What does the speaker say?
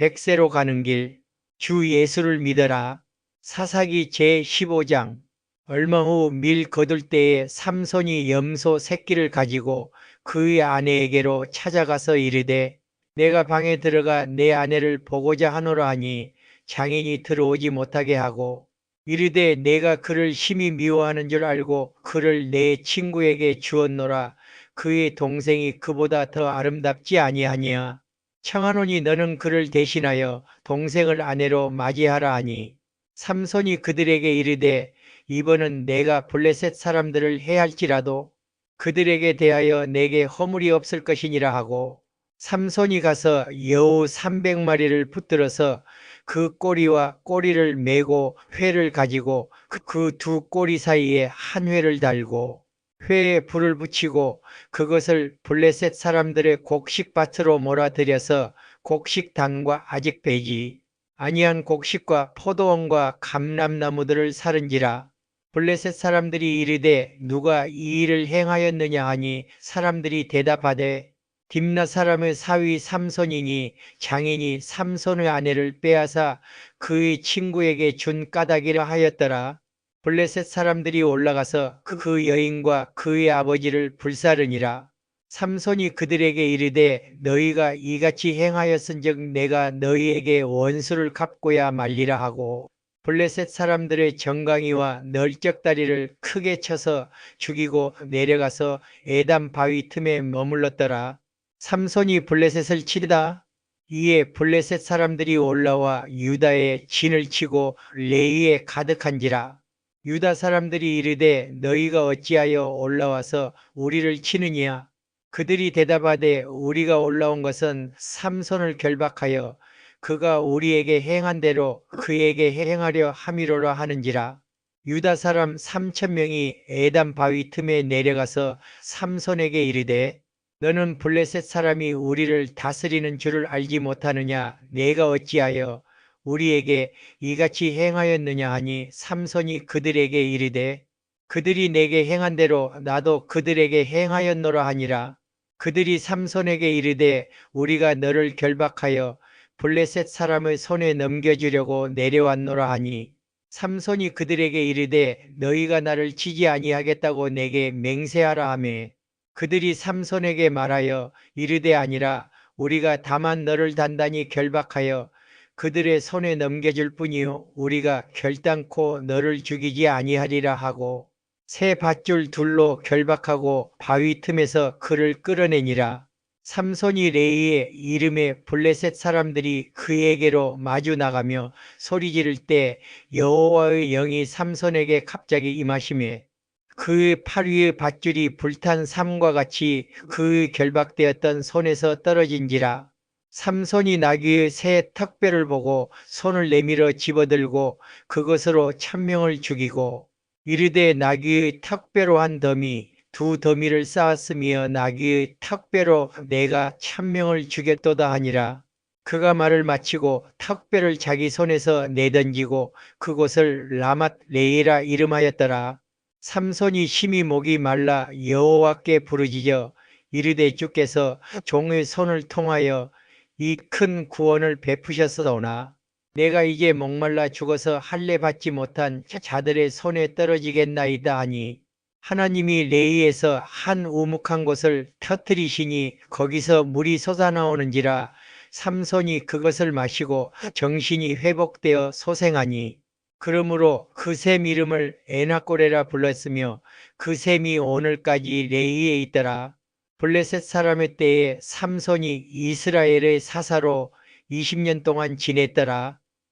백세로 가는 길, 주 예수를 믿어라. 사사기 제15장. 얼마 후 밀 거둘 때에 삼손이 염소 새끼를 가지고 그의 아내에게로 찾아가서 이르되 내가 방에 들어가 내 아내를 보고자 하노라 하니 장인이 들어오지 못하게 하고 이르되 내가 그를 심히 미워하는 줄 알고 그를 내 친구에게 주었노라. 그의 동생이 그보다 더 아름답지 아니하니야 청하노니 너는 그를 대신하여 동생을 아내로 맞이하라 하니 삼손이 그들에게 이르되 이번은 내가 블레셋 사람들을 해할지라도 그들에게 대하여 내게 허물이 없을 것이니라 하고 삼손이 가서 여우 300마리를 붙들어서 그 꼬리와 꼬리를 메고 회를 가지고 그두 꼬리 사이에 한 회를 달고 회에 불을 붙이고 그것을 블레셋 사람들의 곡식밭으로 몰아들여서 곡식단과 아직 배지 아니한 곡식과 포도원과 감람나무들을 사른지라 블레셋 사람들이 이르되 누가 이 일을 행하였느냐 하니 사람들이 대답하되 딥나 사람의 사위 삼손이니 장인이 삼손의 아내를 빼앗아 그의 친구에게 준 까닭이라 하였더라. 블레셋 사람들이 올라가서 그 여인과 그의 아버지를 불사르니라. 삼손이 그들에게 이르되 너희가 이같이 행하였은즉 내가 너희에게 원수를 갚고야 말리라 하고 블레셋 사람들의 정강이와 널쩍다리를 크게 쳐서 죽이고 내려가서 에담 바위 틈에 머물렀더라. 삼손이 블레셋을 치다 이에 블레셋 사람들이 올라와 유다에 진을 치고 레이에 가득한지라. 유다 사람들이 이르되 너희가 어찌하여 올라와서 우리를 치느냐? 그들이 대답하되 우리가 올라온 것은 삼손을 결박하여 그가 우리에게 행한 대로 그에게 행하려 함이로라 하는지라. 유다 사람 삼천 명이 에담 바위 틈에 내려가서 삼손에게 이르되 너는 블레셋 사람이 우리를 다스리는 줄을 알지 못하느냐? 내가 어찌하여 우리에게 이같이 행하였느냐 하니 삼손이 그들에게 이르되 그들이 내게 행한 대로 나도 그들에게 행하였노라 하니라. 그들이 삼손에게 이르되 우리가 너를 결박하여 블레셋 사람의 손에 넘겨주려고 내려왔노라 하니 삼손이 그들에게 이르되 너희가 나를 치지 아니하겠다고 내게 맹세하라 하매 그들이 삼손에게 말하여 이르되 아니라 우리가 다만 너를 단단히 결박하여 그들의 손에 넘겨줄 뿐이요 우리가 결단코 너를 죽이지 아니하리라 하고 새 밧줄 둘로 결박하고 바위 틈에서 그를 끌어내니라. 삼손이 레이의 이름에 블레셋 사람들이 그에게로 마주 나가며 소리 지를 때 여호와의 영이 삼손에게 갑자기 임하심에 그의 팔 위의 밧줄이 불탄 삼과 같이 그의 결박되었던 손에서 떨어진지라. 삼손이 나귀의 새 턱뼈를 보고 손을 내밀어 집어들고 그것으로 천명을 죽이고 이르되 나귀의 턱뼈로 한 더미 두 더미를 쌓았으며 나귀의 턱뼈로 내가 천명을 죽였도다 하니라. 그가 말을 마치고 턱뼈를 자기 손에서 내던지고 그곳을 라맛 레이라 이름하였더라. 삼손이 심히 목이 말라 여호와께 부르짖어 이르되 주께서 종의 손을 통하여 이 큰 구원을 베푸셨사오나 내가 이제 목말라 죽어서 할례 받지 못한 자들의 손에 떨어지겠나이다 하니 하나님이 레이에서 한 우묵한 곳을 터뜨리시니 거기서 물이 솟아나오는지라 삼손이 그것을 마시고 정신이 회복되어 소생하니 그러므로 그 샘 이름을 에나꼬레라 불렀으며 그 샘이 오늘까지 레이에 있더라. 블레셋 사람의 때에 삼손이 이스라엘의 사사로 20년 동안 지냈더라.